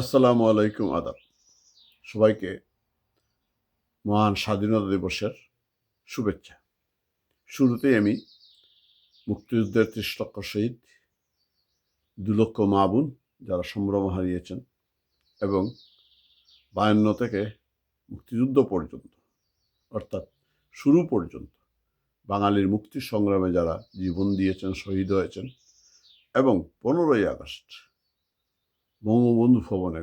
আসসালামু আলাইকুম, আদাব। সবাইকে মহান স্বাধীনতা দিবসের শুভেচ্ছা। শুরুতেই আমি মুক্তিযুদ্ধের ত্রিশ লক্ষ শহীদ দু লক্ষ মা বোন যারা সম্ভ্রম হারিয়েছেন এবং বায়ান্ন থেকে মুক্তিযুদ্ধ পর্যন্ত, অর্থাৎ শুরু পর্যন্ত বাঙালির মুক্তি সংগ্রামে যারা জীবন দিয়েছেন, শহীদ হয়েছেন এবং পনেরোই আগস্ট বঙ্গবন্ধু ভবনে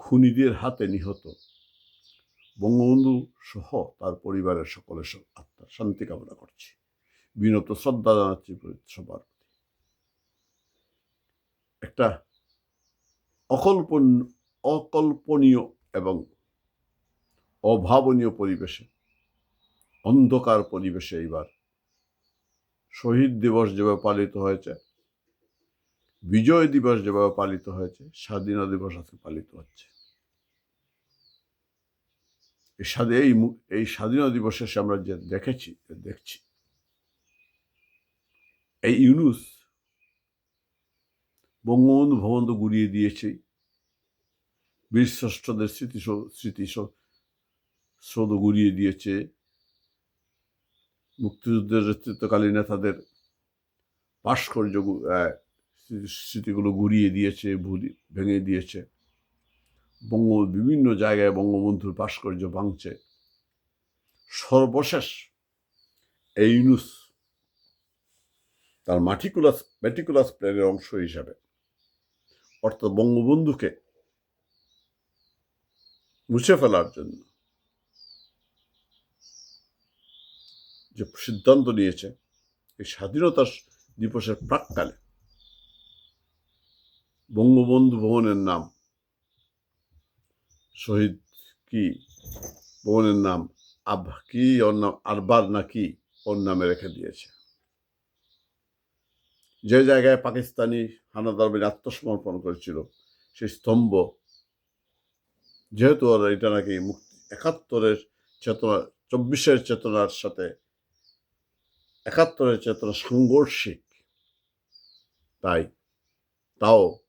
খুনিদের হাতে নিহত বঙ্গবন্ধু সহ তার পরিবারের সকলের আত্মার শান্তি কামনা করছি। বিনত শ্রদ্ধা জানাচ্ছি সবার একটা অকল্পন অকল্পনীয় এবং অভাবনীয় পরিবেশে, অন্ধকার পরিবেশে এইবার শহীদ দিবস যেভাবে পালিত হয়েছে বিজয় দিবস যেভাবে পালিত হয়েছে, স্বাধীনতা দিবস আজকে পালিত হচ্ছে। এই স্বাধী এই এই স্বাধীনতা দিবস আমরা যে দেখেছি দেখছি, এই ইউনুস বঙ্গবন্ধু ভবন তো গুড়িয়ে দিয়েছে। বীর শ্রেষ্ঠদের স্মৃতি স্মৃতি স্রোত গুড়িয়ে দিয়েছে। মুক্তিযুদ্ধের নেতৃত্বকালীন নেতাদের ভাস্কর্য স্মৃতিগুলো গুড়িয়ে দিয়েছে, ভুলি, ভেঙে দিয়েছে। বঙ্গ, বিভিন্ন জায়গায় বঙ্গবন্ধুর ভাস্কর্য ভাঙছে। সর্বশেষ এই ইউনুস তার মাটিকুলাস মেটিকুলাস প্ল্যানের অংশ হিসাবে, অর্থাৎ বঙ্গবন্ধুকে মুছে ফেলার জন্য যে সিদ্ধান্ত নিয়েছে, এই স্বাধীনতা দিবসের প্রাককালে বঙ্গবন্ধু ভবনের নাম। শহীদ কি? ভবনের নাম আব, কি ওর নাম? আরবার নাকি ওর নামে রেখে দিয়েছে। যে জায়গায় পাকিস্তানি হানাদার আত্মসমর্পণ করেছিল, সেই স্তম্ভ, যেহেতু ওরা এটা নাকি মুক্তি, একাত্তরের চেতনা, চব্বিশের চেতনার সাথে, একাত্তরের চেতনা সাংঘর্ষিক, তাই তাও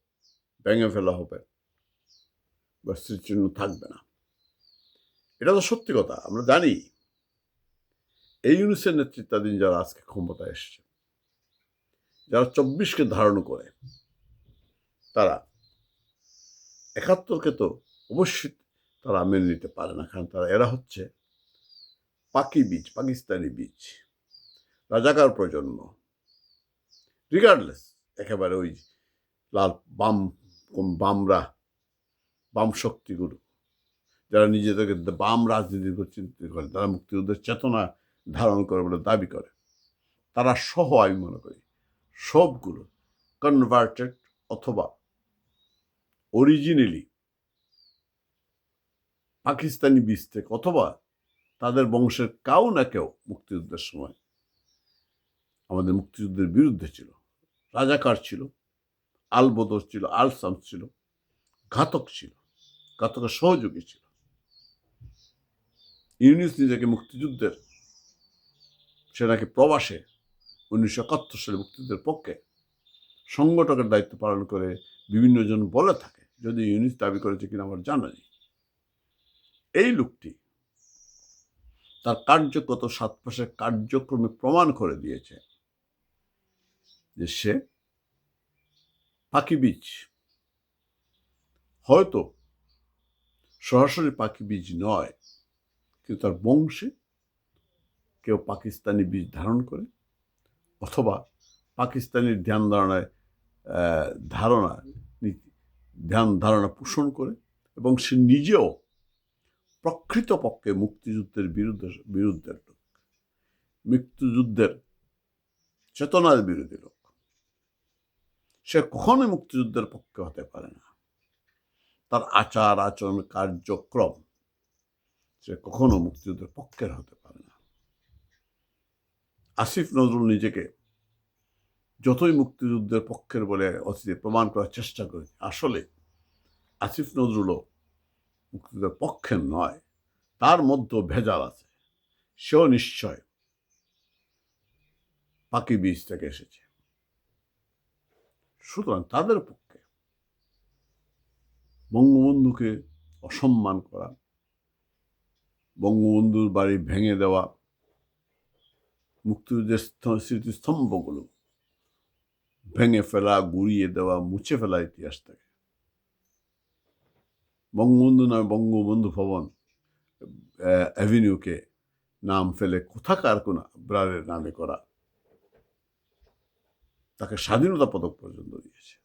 ভেঙে ফেলা হবে। বা স্মৃতিচিহ্ন থাকবে না। এটা তো সত্যি কথা, আমরা জানি। এই ইউনিসের নেতৃত্বাধীন যারা আজকে ক্ষমতায় এসছে, যারা চব্বিশকে ধারণ করে, তারা একাত্তরকে তো অবশ্যই তারা মেনে নিতে পারে না, কারণ তারা, এরা হচ্ছে পাকি বীজ, পাকিস্তানি বীজ। রাজাকার প্রজন্ম। রিগার্ডলেস একেবারে ওই লাল বাম বামরা, বাম শক্তিগুলো যারা নিজেদেরকে বাম রাজনীতি করে চিন্তা করে, তারা মুক্তিযুদ্ধের চেতনা ধারণ করে বলে দাবি করে। তারা সহ, আমি মনে করি, সবগুলো কনভার্টেড অথবা অরিজিনালি পাকিস্তানি বীজ থেকে অথবা তাদের বংশের কাউ না কেউ মুক্তিযুদ্ধের সময় আমাদের মুক্তিযুদ্ধের বিরুদ্ধে ছিল, রাজাকার ছিল। আলবদর ছিল আলসাম ছিল, ঘাতক ছিল, ঘাতকের সহযোগী ছিল। ইউনিস নিজেকে মুক্তিযুদ্ধের সে নাকি প্রবাসে উনিশশো একাত্তর সালে মুক্তিযুদ্ধের পক্ষে সংগঠকের দায়িত্ব পালন করে বিভিন্ন জন বলে থাকে, যদি ইউনিস দাবি করেছে কিনা আমার জানা নেই। এই লোকটি তার কার্যগত সাত মাসের কার্যক্রমে প্রমাণ করে দিয়েছে যে সে পাখি বীজ। হয়তো সরাসরি পাখি বীজ নয়, কিন্তু তার বংশে কেউ পাকিস্তানি বীজ ধারণ করে, অথবা পাকিস্তানির ধ্যান ধারণায় ধারণা, ধ্যান ধারণা পোষণ করে এবং সে নিজেও প্রকৃতপক্ষে মুক্তিযুদ্ধের বিরুদ্ধে, বিরুদ্ধের লোক। মুক্তিযুদ্ধের চেতনার বিরোধী লোক। সে কখনোই মুক্তিযুদ্ধের পক্ষে হতে পারে না। তার আচার, আচরণ, কার্যক্রম সে কখনো মুক্তিযুদ্ধের পক্ষের হতে পারে না। আসিফ নজরুল নিজেকে যতই মুক্তিযুদ্ধের পক্ষের বলে অতীতে প্রমাণ করার চেষ্টা করে আসলে আসিফ নজরুলও মুক্তিযুদ্ধের পক্ষের নয়, তার মধ্যেও ভেজাল আছে। সেও নিশ্চয় পাকি বীজ থেকে এসেছে। সুতরাং তাদের পক্ষে বঙ্গবন্ধুকে অসম্মান করা, বঙ্গবন্ধুর বাড়ি ভেঙে দেওয়া, মুক্তিযুদ্ধের স্মৃতিস্তম্ভগুলো ভেঙে ফেলা, গুড়িয়ে দেওয়া, মুছে ফেলা ইতিহাস থেকে। বঙ্গবন্ধু নয় বঙ্গবন্ধু ভবন অ্যাভিনিউকে নাম ফেলে কোথাকার কোন ব্রারের নামে করা তাকে স্বাধীনতা পদক পর্যন্ত দিয়েছে।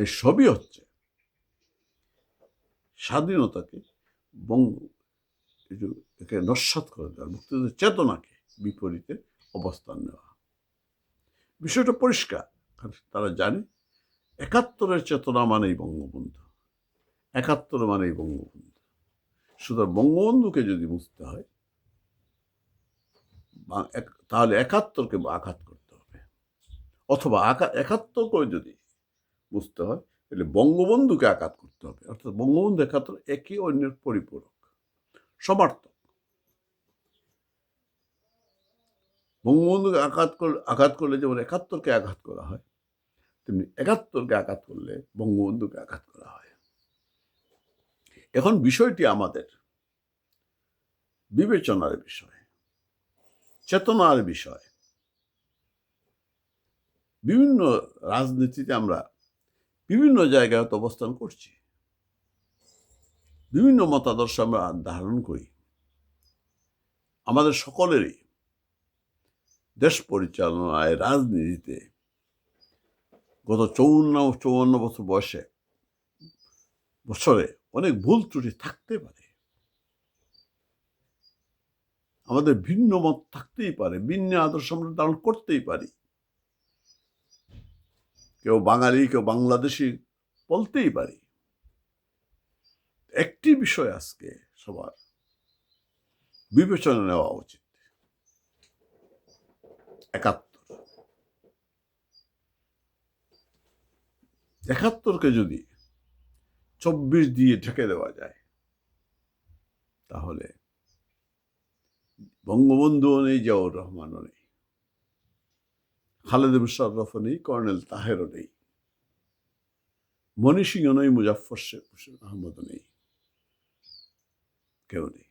এই সবই হচ্ছে স্বাধীনতাকে বঙ্গ একে নস্বাত করে দেওয়া, মুক্তিযুদ্ধের চেতনাকে বিপরীতে অবস্থান নেওয়া। বিষয়টা পরিষ্কার তারা জানে একাত্তরের চেতনা মানেই বঙ্গবন্ধু। একাত্তর মানেই বঙ্গবন্ধু। সুতরাং বঙ্গবন্ধুকে যদি বুঝতে হয় তাহলে একাত্তরকে আঘাত অথবা আঘাত একাত্তর করে যদি বুঝতে হয়, তাহলে বঙ্গবন্ধুকে আঘাত করতে হবে। অর্থাৎ বঙ্গবন্ধু একাত্তর একই অন্যের পরিপূরক, সমার্থক। বঙ্গবন্ধুকে আঘাত করলে আঘাত করলে যেমন একাত্তরকে আঘাত করা হয়, তেমনি একাত্তরকে আঘাত করলে বঙ্গবন্ধুকে আঘাত করা হয়। এখন বিষয়টি আমাদের বিবেচনার বিষয়, চেতনার বিষয়। বিভিন্ন রাজনীতিতে আমরা বিভিন্ন জায়গায় অবস্থান করছি। বিভিন্ন মতাদর্শ আমরা ধারণ করি। আমাদের সকলেরই দেশ পরিচালনায়, রাজনীতিতে গত চৌন্ন চৌয়ান্ন বছর বয়সে বছরে অনেক ভুল ত্রুটি থাকতে পারে। আমাদের ভিন্ন মত থাকতেই পারে, ভিন্ন আদর্শ আমরা ধারণ করতেই পারি। কেউ বাঙালি, কেউ বাংলাদেশি, বলতেই পারি। একটি বিষয় আজকে সবার বিবেচনা নেওয়া উচিত। একাত্তর। একাত্তরকে যদি চব্বিশ দিয়ে ঢেকে দেওয়া যায়, তাহলে বঙ্গবন্ধুও নেই, জিয়াউর রহমানও নেই। খালেদ মুশাররফও নেই, কর্নেল তাহেরও নেই। মনি নেই মুজাফর শেখ হোসেন আহমদও নেই। কেউ নেই।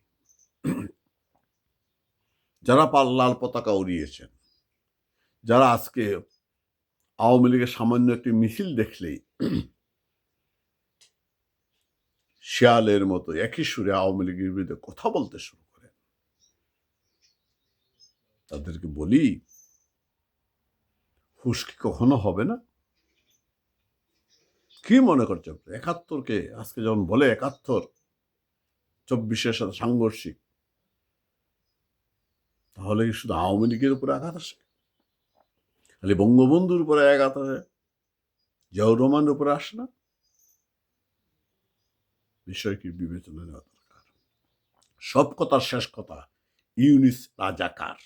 যারা লাল পতাকা উড়িয়েছেন, যারা আজকে আওয়ামী লীগের সামান্য একটি মিছিল দেখলেই শিয়ালের মতো একই সুরে আওয়ামী লীগের বিরুদ্ধে কথা বলতে শুরু করেন। তাদেরকে বলি হুশ কি কখনো হবে না। কি মনে করছে? একাত্তরকে আজকে যখন বলে একাত্তর, চব্বিশের সাথে সাংঘর্ষিক, তাহলে কি শুধু আওয়ামী লীগের উপরে আঘাত আসে? খালি বঙ্গবন্ধুর উপরে আঘাত আসে? জিয়াউর রহমানের উপরে আসে না? বিষয়টি বিবেচনা নেওয়া দরকার? সব কথার শেষ কথা, ইউনিস রাজাকার।